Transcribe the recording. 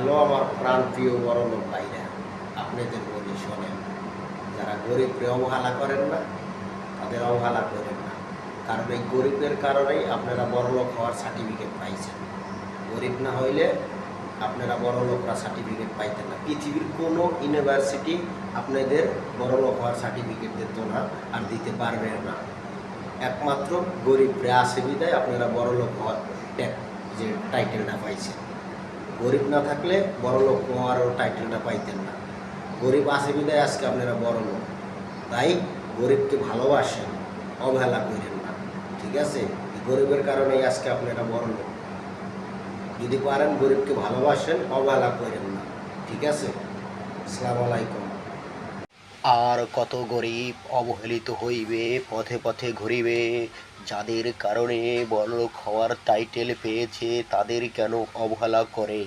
Hello আমার বড় লোক ভাইরা, আপনাদের বলি শোনেন, যারা গরিবকে অবহেলা করেন না, তাদের অবহেলা করেন না। কারণ এই গরিবের কারণেই আপনারা বড় লোক হওয়ার সার্টিফিকেট পাইছেন। গরিব না হইলে আপনারা বড় লোকরা সার্টিফিকেট পাইতেন না। পৃথিবীর কোনো ইউনিভার্সিটি আপনাদের বড় লোক হওয়ার সার্টিফিকেট দিত না আর দিতে পারবে না। একমাত্র গরিবরা আসে বিদায়, আপনারা বড় লোক হওয়ার যে টাইটেলটা পাইছেন। গরিব না থাকলে বড় লোক হওয়ারও টাইটেলটা পাইতেন না। গরিব আছে বিদায় আজকে আপনারা বড় লোক। তাই গরিবকে ভালোবাসেন, অবহেলা করেন না। ঠিক আছে? গরিবের কারণেই আজকে আপনারা বড় লোক। যদি পারেন গরিবকে ভালোবাসেন, অবহেলা করেন না। ঠিক আছে? আসসালামু আলাইকুম। আর কত গরিব অবহেলিত হইবে, পথে পথে ঘুরিবে। যাদের কারণে বড়লোক হওয়ার টাইটেল পেয়েছে, তাদের কেন অবহেলা করে?